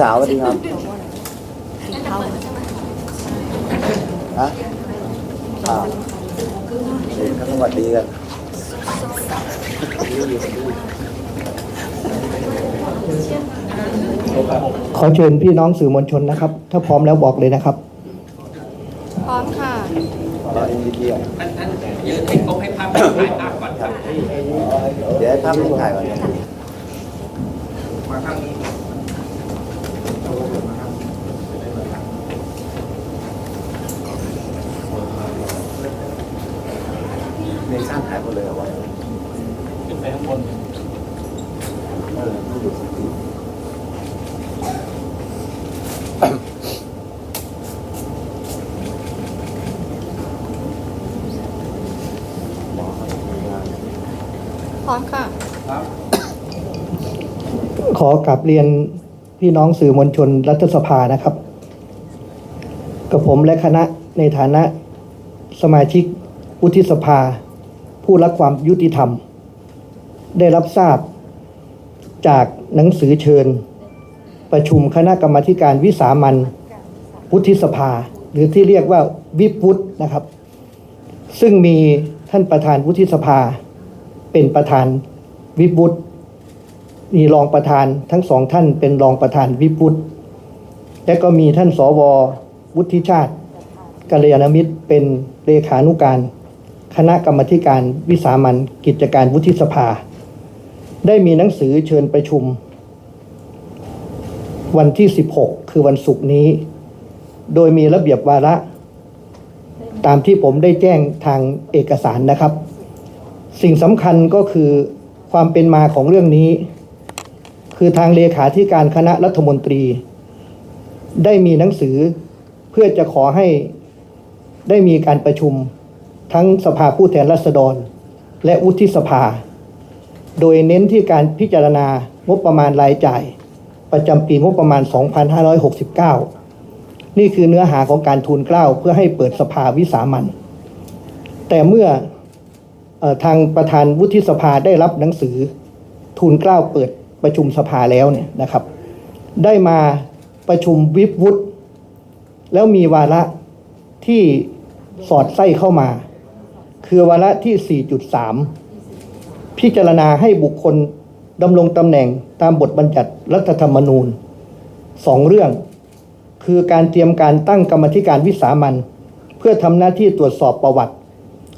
สาวสวัสดีครับฮะอ่าเด็กก็สวัสดีกันขอเชิญพี่น้องสื่อมวลชนนะครับ ถ้าพร้อมแล้วบอกเลยนะครับ พร้อมค่ะรอเอ็นดีพีอะท่านท่านยืนให้ครบให้ภาพถ่ายภาพก่อนครับเดี๋ยวให้ภาพนิ่งถ่ายก่อนมาข้างนี้ ในสร้างถ่ายหมดเลยเหรอวะขึ้นไปข้างบนเออไม่หยุดสักทีพร้อมค่ะ ขอกลับเรียน พี่น้องสื่อมวลชนรัฐสภานะครับ กับผมและคณะในฐานะสมาชิกวุฒิสภา ผู้รักความยุติธรรม ได้รับทราบจากหนังสือเชิญ ประชุมคณะกรรมาการวิสามันวุฒิสภา หรือที่เรียกว่าวิปวุฒินะครับ ซึ่งมีท่านประธานวุฒิสภา เป็นประธานวิปวุฒิ มีรองประธานทั้งสองท่านเป็นรองประธานวิปุตและก็มีท่านสววุฒิชาติกัลยาณมิตรเป็นเลขานุการ คณะกรรมการวิสามันกิจการวุฒิสภา ได้มีหนังสือเชิญประชุม วันที่ 16 คือวันศุกร์นี้ โดยมีระเบียบวาระ ตามที่ผมได้แจ้งทางเอกสารนะครับ สิ่งสำคัญก็คือความเป็นมาของเรื่องนี้ คือทางเลขาธิการคณะรัฐมนตรี ได้มีหนังสือเพื่อจะขอให้ได้มีการประชุมทั้งสภาผู้แทนราษฎร และวุฒิสภา โดยเน้นที่การพิจารณางบประมาณรายจ่าย ประจำปีงบประมาณ 2569 นี่คือเนื้อหาของการทูลเกล้าเพื่อให้เปิดสภาวิสามันแต่เมื่อออทางประธานวุฒิสภาได้รับหนังสือทูลเกล้าเปิด ประชุมสภาแล้วเนี่ยนะครับ ได้มาประชุมวิปวุฒิแล้วมีวาระที่สอดไส้เข้ามา คือวาระที่ 4.3 พิจารณาให้บุคคลดำรงตำแหน่งตามบทบัญญัติรัฐธรรมนูญสองเรื่อง คือการเตรียมการตั้งกรรมธิการวิสามันเพื่อทำหน้าที่ตรวจสอบประวัติ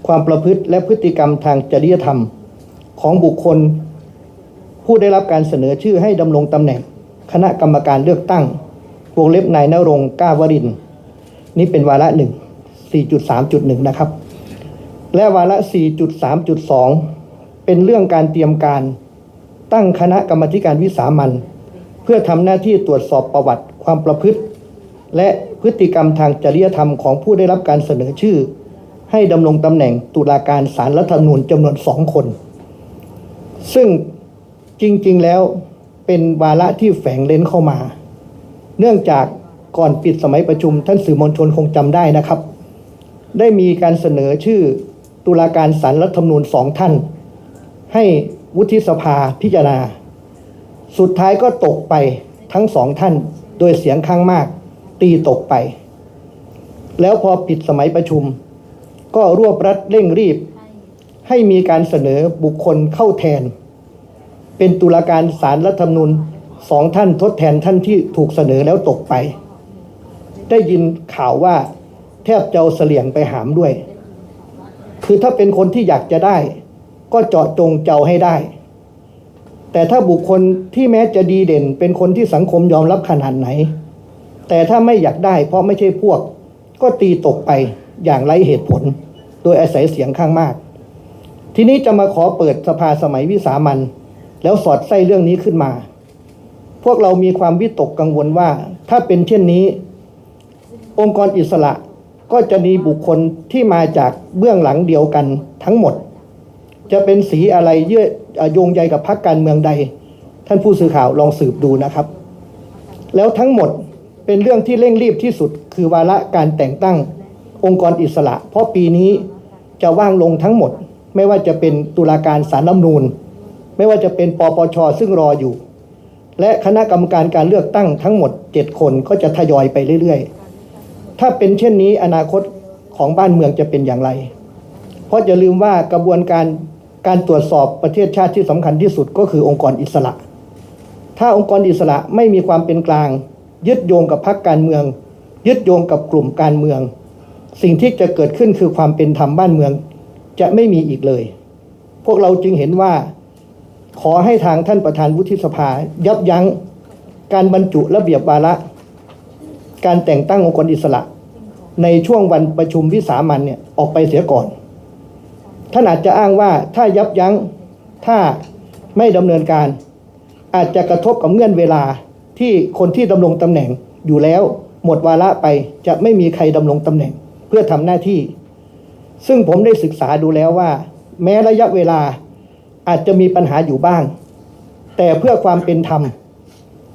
ความประพฤติและพฤติกรรมทางจริยธรรม ของบุคคล ผู้ได้รับการเสนอชื่อให้ดำรงตำแหน่ง คณะกรรมการเลือกตั้งวงเล็บนายนรงก้าวริน นี่เป็นวาระหนึ่ง4.3.1 นะครับ และวาระ 4.3.2 เป็นเรื่องการเตรียมการตั้งคณะกรรมการวิสามันเพื่อทำหน้าที่ตรวจสอบประวัติความประพฤติ และพฤติกรรมทางจริยธรรมของผู้ได้รับการเสนอชื่อ ให้ดำรงตำแหน่งตุลาการศาลรัฐธรรมนูญจำนวนสองคน ซึ่ง จริงๆแล้วเป็นวาระที่แฝงเลนเข้ามา เนื่องจากก่อนปิดสมัยประชุม ท่านสื่อมวลชนคงจำได้นะครับ ได้มีการเสนอชื่อตุลาการศาลรัฐธรรมนูญสองท่าน ให้วุฒิสภาพิจารณา สุดท้ายก็ตกไปทั้งสองท่าน โดยเสียงข้างมาก ตีตกไป แล้วพอปิดสมัยประชุม ก็รวบรัดเร่งรีบ ให้มีการเสนอบุคคลเข้าแทน เป็นตุลาการศาลรัฐธรรมนูญสองท่านทดแทนท่านที่ถูกเสนอแล้วตกไป ได้ยินข่าวว่าแทบจะเอาเสลี่ยงไปหามด้วย คือถ้าเป็นคนที่อยากจะได้ ก็เจาะจงเจ้าให้ได้ แต่ถ้าบุคคลที่แม้จะดีเด่น เป็นคนที่สังคมยอมรับขนาดไหน แต่ถ้าไม่อยากได้ เพราะไม่ใช่พวก ก็ตีตกไปอย่างไร้เหตุผล โดยอาศัยเสียงข้างมาก ทีนี้จะมาขอเปิดสภาสมัยวิสามัน แล้วสอดไส้เรื่องนี้ขึ้นมา พวกเรามีความวิตกกังวลว่า ถ้าเป็นเช่นนี้ องค์กรอิสระก็จะมีบุคคลที่มาจากเบื้องหลังเดียวกันทั้งหมด จะเป็นสีอะไรเยื่อโยงใยกับพรรคการเมืองใด ท่านผู้สื่อข่าวลองสืบดูนะครับ แล้วทั้งหมดเป็นเรื่องที่เร่งรีบที่สุด คือวาระการแต่งตั้งองค์กรอิสระ เพราะปีนี้จะว่างลงทั้งหมด ไม่ว่าจะเป็นตุลาการสารรัฐมนูญ ไม่ว่าจะเป็นปปชซึ่งรออยู่ และคณะกรรมการการเลือกตั้งทั้งหมด 7 คนก็จะทยอยไปเรื่อยๆ ถ้าเป็นเช่นนี้อนาคตของบ้านเมืองจะเป็นอย่างไร เพราะอย่าลืมว่ากระบวนการการตรวจสอบประเทศชาติที่สำคัญที่สุดก็คือองค์กรอิสระ ถ้าองค์กรอิสระไม่มีความเป็นกลาง ยึดโยงกับพรรคการเมือง ยึดโยงกับกลุ่มการเมือง สิ่งที่จะเกิดขึ้นคือความเป็นธรรมบ้านเมือง จะไม่มีอีกเลย พวกเราจึงเห็นว่า ขอให้ทางท่านประธานวุฒิสภา ยับยั้งการบรรจุระเบียบวาระ การแต่งตั้งองค์กรอิสระ ในช่วงวันประชุมวิสามันเนี่ยออกไปเสียก่อน ท่านอาจจะอ้างว่าถ้ายับยั้งถ้าไม่ดำเนินการ อาจจะกระทบกับเงื่อนเวลาที่คนที่ดำรงตำแหน่งอยู่แล้วหมดวาระไปจะไม่มีใครดำรงตำแหน่งเพื่อทำหน้าที่ ซึ่งผมได้ศึกษาดูแล้วว่า แม้ระยะเวลา อาจจะมีปัญหาอยู่บ้าง แต่เพื่อความเป็นธรรม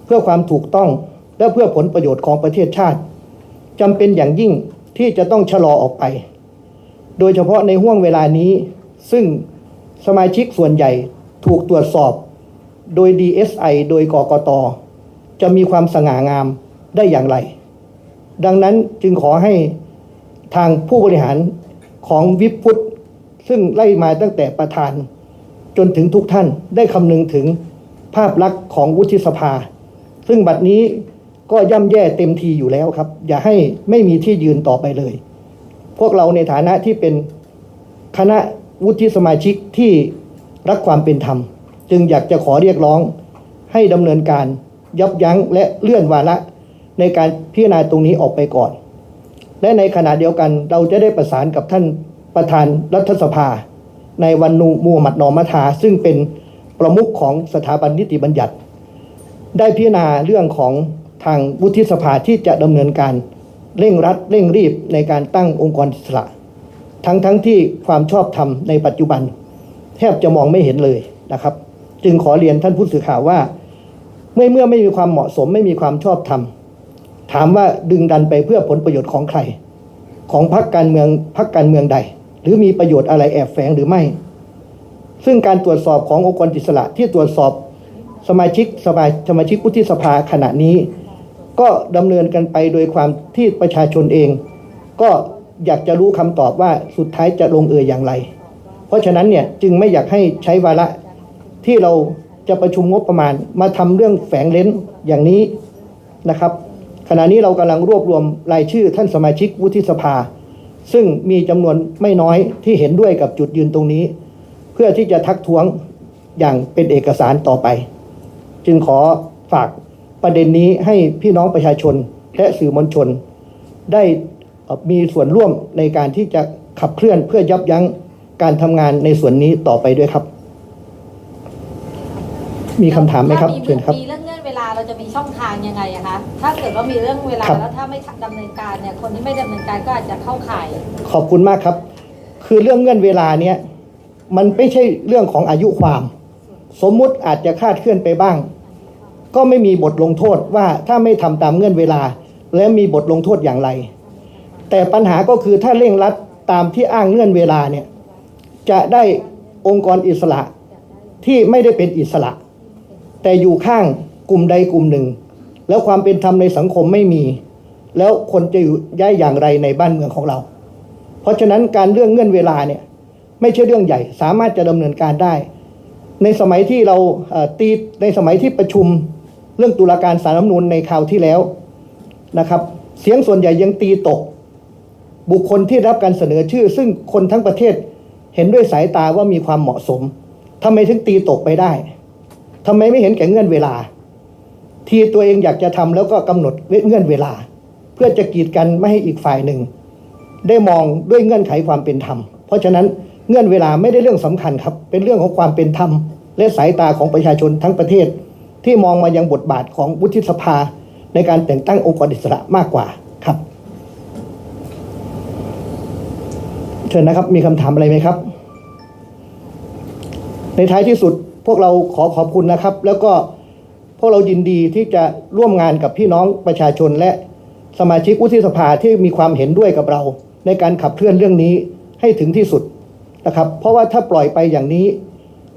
เพื่อความถูกต้องและเพื่อผลประโยชน์ของประเทศชาติจำเป็นอย่างยิ่งที่จะต้องชะลอออกไป โดยเฉพาะในห่วงเวลานี้ ซึ่งสมาชิกส่วนใหญ่ถูกตรวจสอบ โดย DSI โดยกกต จะมีความสง่างามได้อย่างไร ดังนั้นจึงขอให้ทางผู้บริหารของวิพุทธซึ่งไล่มาตั้งแต่ประธาน จนถึงทุกท่านได้คำนึงถึงภาพลักษณ์ของวุฒิสภา ซึ่งบัดนี้ก็ย่ำแย่เต็มทีอยู่แล้วครับ อย่าให้ไม่มีที่ยืนต่อไปเลย พวกเราในฐานะที่เป็นคณะวุฒิสมาชิกที่รักความเป็นธรรม จึงอยากจะขอเรียกร้องให้ดำเนินการยับยั้งและเลื่อนวาระในการพิจารณาตรงนี้ออกไปก่อน และในขณะเดียวกันเราจะได้ประสานกับท่านประธานรัฐสภา ในวันนูมูฮัมหมัดนอมัทา ซึ่งเป็นประมุขของสถาบันนิติบัญญัติ ได้พิจารณาเรื่องของทางวุฒิสภาที่จะดำเนินการเร่งรัดเร่งรีบในการตั้งองค์กรอิสระ ทั้งทั้งที่ความชอบธรรมในปัจจุบัน แทบจะมองไม่เห็นเลยนะครับ จึงขอเรียนท่านผู้สื่อข่าวว่าเมื่อเมื่อไม่มีความเหมาะสมไม่มีความชอบธรรมถามว่าดึงดันไปเพื่อผลประโยชน์ของใคร ของพรรคการเมืองพรรคการเมืองใด รือมีประโยชน์อะไรแอบแฝงหรือไม่ ซึ่งการตรวจสอบขององค์กรอิสระที่ตรวจสอบสมาชิกสมาสมาชิกวุฒิสภาขณะนี้ ก็ดำเนินกันไปโดยความที่ประชาชนเอง ก็อยากจะรู้คำตอบว่าสุดท้ายจะลงเอยอย่างไร เพราะฉะนั้นเนี่ยจึงไม่อยากให้ใช้วาระที่เราจะประชุมงบประมาณมาทำเรื่องแฝงเลนอย่างนี้นะครับ ขณะนี้เรากำลังรวบรวมรายชื่อท่านสมาชิกวุฒิสภา ซึ่งมีจำนวนไม่น้อยที่เห็นด้วยกับจุดยืนตรงนี้ เพื่อที่จะทักท้วงอย่างเป็นเอกสารต่อไป จึงขอฝากประเด็นนี้ให้พี่น้องประชาชนและสื่อมวลชน ได้เอ่อมีส่วนร่วมในการที่จะขับเคลื่อนเพื่อยับยั้งการทำงานในส่วนนี้ต่อไปด้วยครับ มีคำถามไหมครับถ้เชิญครับ จะมีช่องทางยังไงอะคะ ถ้าเกิดว่ามีเรื่องเวลาครับ แล้วถ้าไม่ดำเนินการเนี่ย คนที่ไม่ดำเนินการก็อาจจะเข้าข่าย ขอบคุณมากครับ คือเรื่องเงื่อนเวลาเนี้ยมันไม่ใช่เรื่องของอายุความ สมมุติอาจจะคาดเคลื่อนไปบ้าง ก็ไม่มีบทลงโทษว่าถ้าไม่ทำตามเงื่อนเวลา และมีบทลงโทษอย่างไร แต่ปัญหาก็คือถ้าเร่งรัดตามที่อ้างเงื่อนเวลาเนี่ยจะได้องค์กรอิสระที่ไม่ได้เป็นอิสระ แต่อยู่ข้าง กลุ่มใดกลุ่มหนึ่ง แล้วความเป็นธรรมในสังคมไม่มี แล้วคนจะอยู่ย้ายอย่างไรในบ้านเมืองของเรา เพราะฉะนั้นการเรื่องเงื่อนเวลาเนี่ยไม่ใช่เรื่องใหญ่สามารถจะดำเนินการได้ ในสมัยที่เราตีในสมัยที่ประชุมเรื่องตุลาการสารรัฐมนูญในคราวที่แล้วนะครับ เสียงส่วนใหญ่ยังตีตก บุคคลที่รับการเสนอชื่อ ซึ่งคนทั้งประเทศเห็นด้วยสายตาว่ามีความเหมาะสมทำไมถึงตีตกไปได้ทำไมไม่เห็นแก่เงื่อนเวลา ที่ตัวเองอยากจะทำแล้วก็กำหนดเงื่อนเวลา เพื่อจะกีดกันไม่ให้อีกฝ่ายหนึ่ง ได้มองด้วยเงื่อนไขความเป็นธรรม เพราะฉะนั้นเงื่อนเวลาไม่ได้เรื่องสำคัญครับ เป็นเรื่องของความเป็นธรรม และสายตาของประชาชนทั้งประเทศ ที่มองมายังบทบาทของวุฒิสภา ในการแต่งตั้งองค์กรอิสระมากกว่าครับเชิญนะครับมีคำถามอะไรไหมครับ ในท้ายที่สุดพวกเราขอขอบคุณนะครับ แล้วก็ พราะเรายินดีที่จะร่วมงานกับพี่น้องประชาชนและสมาชิกวุฒิสภาที่มีความเห็นด้วยกับเรา ในการขับเคลื่อนเรื่องนี้ให้ถึงที่สุดนะครับ เพราะว่าถ้าปล่อยไปอย่างนี้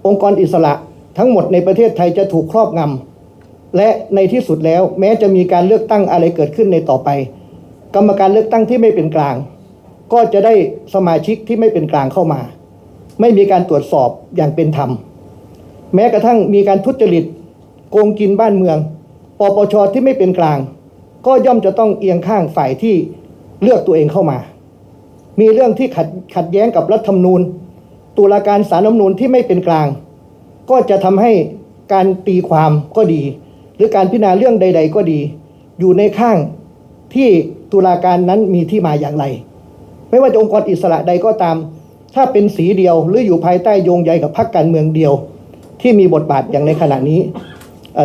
องค์กรอิสระทั้งหมดในประเทศไทยจะถูกครอบงำและในที่สุดแล้วแม้จะมีการเลือกตั้งอะไรเกิดขึ้นในต่อไป กรรมการเลือกตั้งที่ไม่เป็นกลาง ก็จะได้สมาชิกที่ไม่เป็นกลางเข้ามา ไม่มีการตรวจสอบอย่างเป็นธรรม แม้กระทั่งมีการทุจริต โกงกินบ้านเมือง ปปชที่ไม่เป็นกลาง ก็ย่อมจะต้องเอียงข้างฝ่ายที่เลือกตัวเองเข้ามา มีเรื่องที่ขัดขัดแย้งกับรัฐธรรมนูญ ตุลาการสารรัฐมนูญที่ไม่เป็นกลาง ก็จะทำให้การตีความก็ดี หรือการพิจารณาเรื่องใด ๆ ก็ดี อยู่ในข้างที่ตุลาการนั้นมีที่มาอย่างไร ไม่ว่าจะองค์กรอิสระใดก็ตาม ถ้าเป็นสีเดียวหรืออยู่ภายใต้โยงใยกับพรรคการเมืองเดียว ที่มีบทบาทอย่างในขณะนี้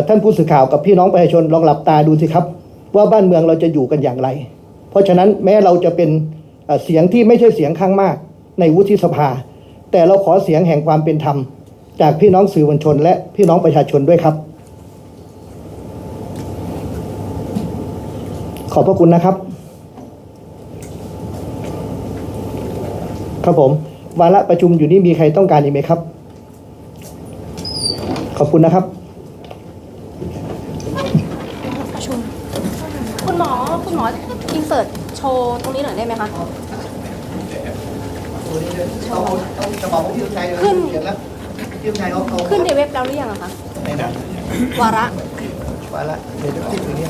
ท่านผู้สื่อข่าวกับพี่น้องประชาชนลองหลับตาดูสิครับ ว่าบ้านเมืองเราจะอยู่กันอย่างไร เพราะฉะนั้นแม้เราจะเป็นเสียงที่ไม่ใช่เสียงข้างมาก ในวุฒิสภา แต่เราขอเสียงแห่งความเป็นธรรม จากพี่น้องสื่อมวลชน และพี่น้องประชาชนด้วยครับ ขอบพระคุณนะครับ ครับผม วาระประชุมอยู่นี่มีใครต้องการอีกไหมครับ ขอบคุณนะครับ ประชุม คุณหมอ คุณหม อินเสิร์ตโชว์ตรงนี้หน่อยได้ไหมคะ ตัวนี้เลยเอาเอาจะบอกว่พี่ลูกชายเลขึ้น เขียนแล้วพี่ลูกชายเขาเขาขึ้นในเว็บเราหรือยังอะคะ ไหนนวาระวาระเดี๋ยวที่ตรงนี้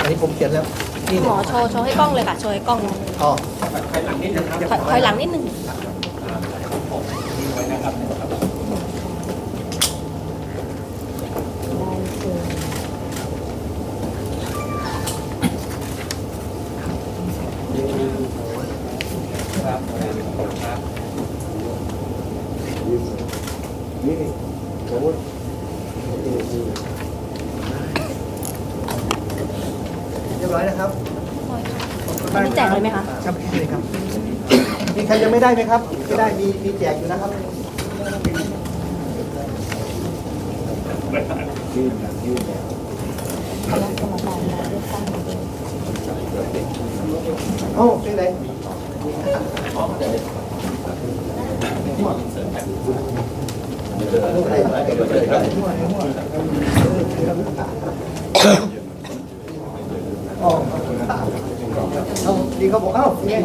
อันนี้ผมเขียนแล้วนี่หมอโชว์โชว์ให้กล้องเลยค่ะ โชว์ให้กล้อง อ๋อถอยหลังนิดนึง ถอยหลังนิดนึง นี่สมมติเรียบร้อยนะครับอันนี้แจกเลยไหมคะ ครับเลยครับ มีใครยังไม่ได้ไหมครับ ไม่ได้ มีมีแจกอยู่นะครับยื่นยื่นเนี่ยโอ้เป็นไร นี่เขาบอกเอ้าเนี่ย